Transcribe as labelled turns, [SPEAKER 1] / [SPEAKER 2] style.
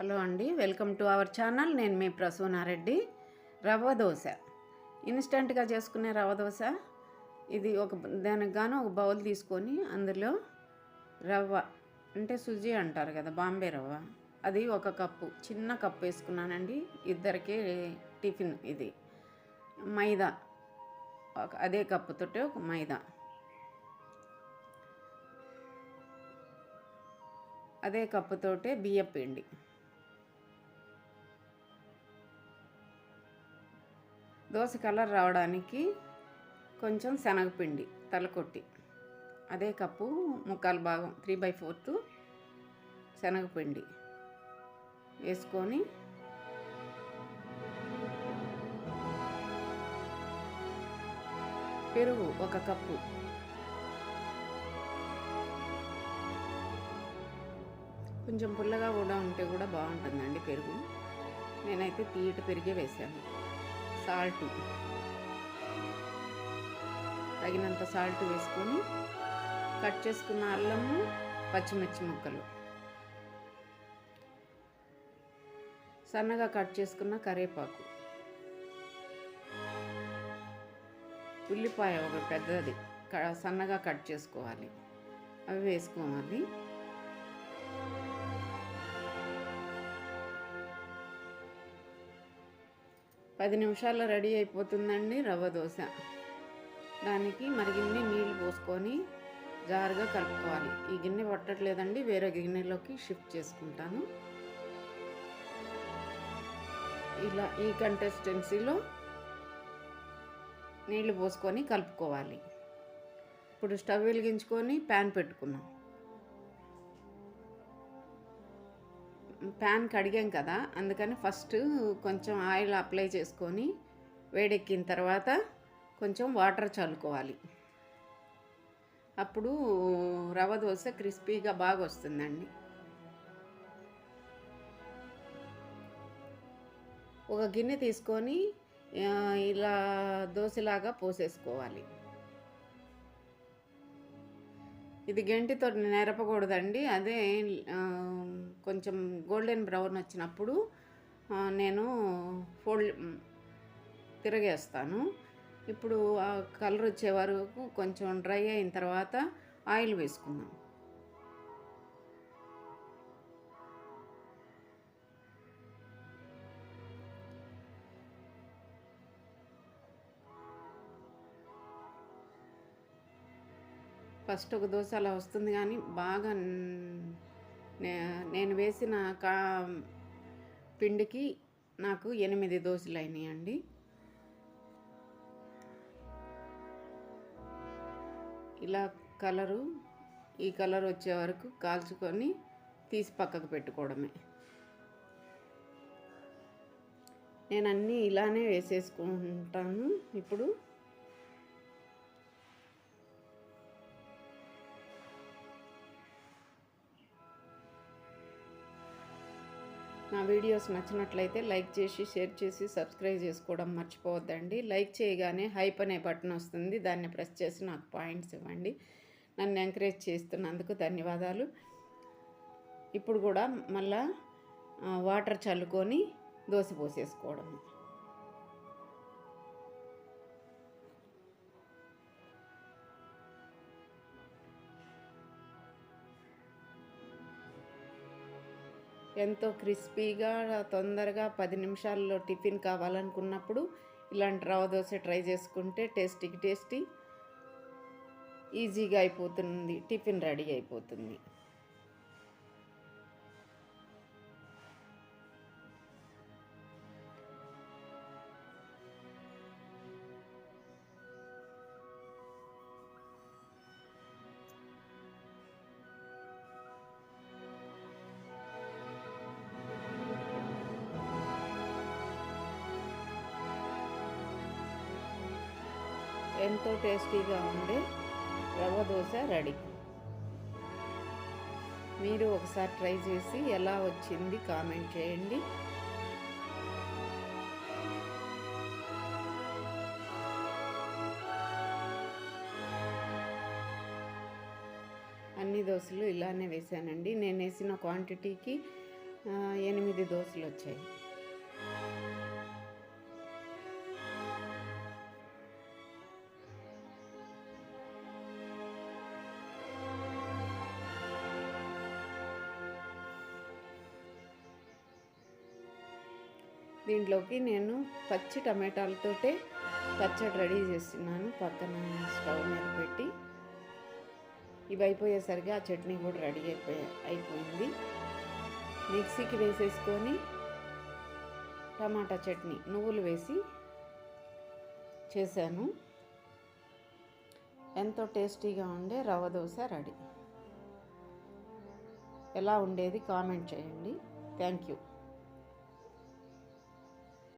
[SPEAKER 1] Hello అండి welcome to our channel. నేను మీ ప్రసూనారెడ్డి. రవ్వ దోశ. ఇన్స్టెంట్గా చేసుకునే రవ్వ దోశ. ఇది ఒక దానికి గాను ఒక బౌల్ తీసుకొని అందులో రవ్వ అంటే సుజీ అంటారు కదా బాంబే రవ్వ. అది ఒక కప్పు చిన్న కప్పు వేసుకున్నానండి. ఇద్దరికి టిఫిన్ ఇది. మైదా ఒక అదే కప్పుతోటి ఒక మైదా. అదే కప్పుతోటే బియ్యం దోశ కలర్ రావడానికి కొంచెం శనగపిండి తలకొట్టి అదే కప్పు ముక్కాలు భాగం త్రీ బై ఫోర్త్ శనగపిండి వేసుకొని పెరుగు ఒక కప్పు కొంచెం పుల్లగా కూడా ఉంటే కూడా బాగుంటుందండి పెరుగు. నేనైతే తీయటి పెరిగే వేసాను. సాల్ట్. తగినంత సాల్ట్ వేసుకొని కట్ చేసుకున్న అల్లము పచ్చిమిర్చి ముక్కలు. సన్నగా కట్ చేసుకున్న కరివేపాకు ఉల్లిపాయ ఒక పెద్దది సన్నగా కట్ చేసుకోవాలి. అవి వేసుకోవాలి. పది నిమిషాల్లో రెడీ అయిపోతుందండి రవ్వ దోశ. దానికి మరిగిన్ని నీళ్ళు పోసుకొని జారుగా కలుపుకోవాలి. ఈ గిన్నె పట్టట్లేదండి వేరే గిన్నెలోకి షిఫ్ట్ చేసుకుంటాను. ఇలా ఈ కంటెస్టెన్సీలో నీళ్ళు పోసుకొని కలుపుకోవాలి. ఇప్పుడు స్టవ్ వెలిగించుకొని ప్యాన్ పెట్టుకున్నాం. ప్యాన్ కడిగాం కదా అందుకని ఫస్ట్ కొంచెం ఆయిల్ అప్లై చేసుకొని వేడెక్కిన తర్వాత కొంచెం వాటర్ చల్లుకోవాలి. అప్పుడు రవ్వ దోశ క్రిస్పీగా బాగా వస్తుందండి. ఒక గిన్నె తీసుకొని ఇలా దోశలాగా పోసేసుకోవాలి. ఇది గెంటితో నెరపకూడదండి. అదే కొంచెం గోల్డెన్ బ్రౌన్ వచ్చినప్పుడు నేను ఫోల్డ్ తిరగేస్తాను. ఇప్పుడు ఆ కలర్ వచ్చే వరకు కొంచెం డ్రై అయిన తర్వాత ఆయిల్ వేసుకుందాం. ఫస్ట్ ఒక దోశ అలా వస్తుంది కానీ బాగా నే- నేను వేసిన కా పిండికి నాకు ఎనిమిది దోశలు అయినాయండి. ఇలా కలరు ఈ కలర్ వచ్చే వరకు కాల్చుకొని తీసి పక్కకు పెట్టుకోవడమే. నేను అన్నీ ఇలానే వేసేసుకుంటాను. ఇప్పుడు నా వీడియోస్ నచ్చినట్లయితే లైక్ చేసి షేర్ చేసి సబ్స్క్రైబ్ చేసుకోవడం మర్చిపోవద్దండి. లైక్ చేయగానే హైప్ అనే బటన్ వస్తుంది. దాన్ని ప్రెస్ చేసి నాకు పాయింట్స్ ఇవ్వండి. నన్ను ఎంకరేజ్ చేస్తున్నందుకు ధన్యవాదాలు. ఇప్పుడు కూడా మళ్ళా వాటర్ చల్లుకొని దోశ పోసేసుకోవడం ఎంతో క్రిస్పీగా తొందరగా పది నిమిషాల్లో టిఫిన్ కావాలనుకున్నప్పుడు ఇలాంటి రవ్వ దోశ ట్రై చేసుకుంటే టేస్టీకి టేస్టీ ఈజీగా అయిపోతుంది టిఫిన్ రెడీ అయిపోతుంది. ఎంతో టేస్టీగా ఉండే రవ్వ దోశ రెడీ. మీరు ఒకసారి ట్రై చేసి ఎలా వచ్చింది కామెంట్ చేయండి. అన్ని దోశలు ఇలానే వేసానండి. నేను వేసిన క్వాంటిటీకి ఎనిమిది దోశలు వచ్చాయి. దీంట్లోకి నేను పచ్చి టమాటాలతోటే పచ్చడి రెడీ చేస్తున్నాను. పక్కన స్టవ్ మీద పెట్టి ఇవి అయిపోయేసరికి ఆ చట్నీ కూడా రెడీ అయిపోయి అయిపోయింది. మిక్సీకి వేసేసుకొని టమాటా చట్నీ నువ్వులు వేసి చేశాను. ఎంతో టేస్టీగా ఉండే రవ్వ దోశ రెడీ. ఎలా ఉండేది కామెంట్ చేయండి. Thank you.